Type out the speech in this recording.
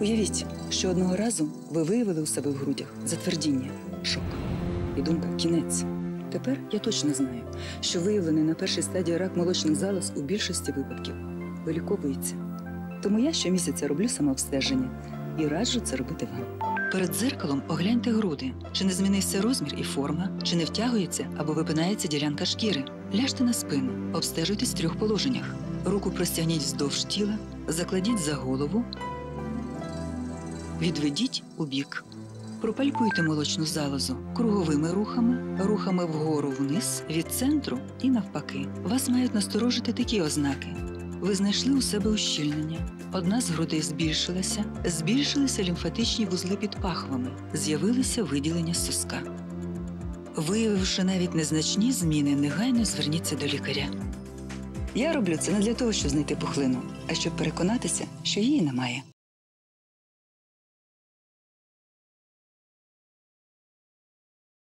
Уявіть, що одного разу ви виявили у себе в грудях затвердіння, шок. І думка кінець. Тепер я точно знаю, що виявлений на першій стадії рак молочних залоз у більшості випадків виліковується. Тому я щомісяця роблю самообстеження і раджу це робити вам. Перед дзеркалом огляньте груди, чи не змінився розмір і форма, чи не втягується або випинається ділянка шкіри. Ляжте на спину, обстежуйтесь в трьох положеннях. Руку простягніть вздовж тіла, закладіть за голову, відведіть у бік. Пропалькуйте молочну залозу круговими рухами, рухами вгору вниз, від центру і навпаки. Вас мають насторожити такі ознаки. Ви знайшли у себе ущільнення. Одна з грудей збільшилася, збільшилися лімфатичні вузли під пахвами, з'явилися виділення соска. Виявивши навіть незначні зміни, негайно зверніться до лікаря. Я роблю це не для того, щоб знайти пухлину, а щоб переконатися, що її немає.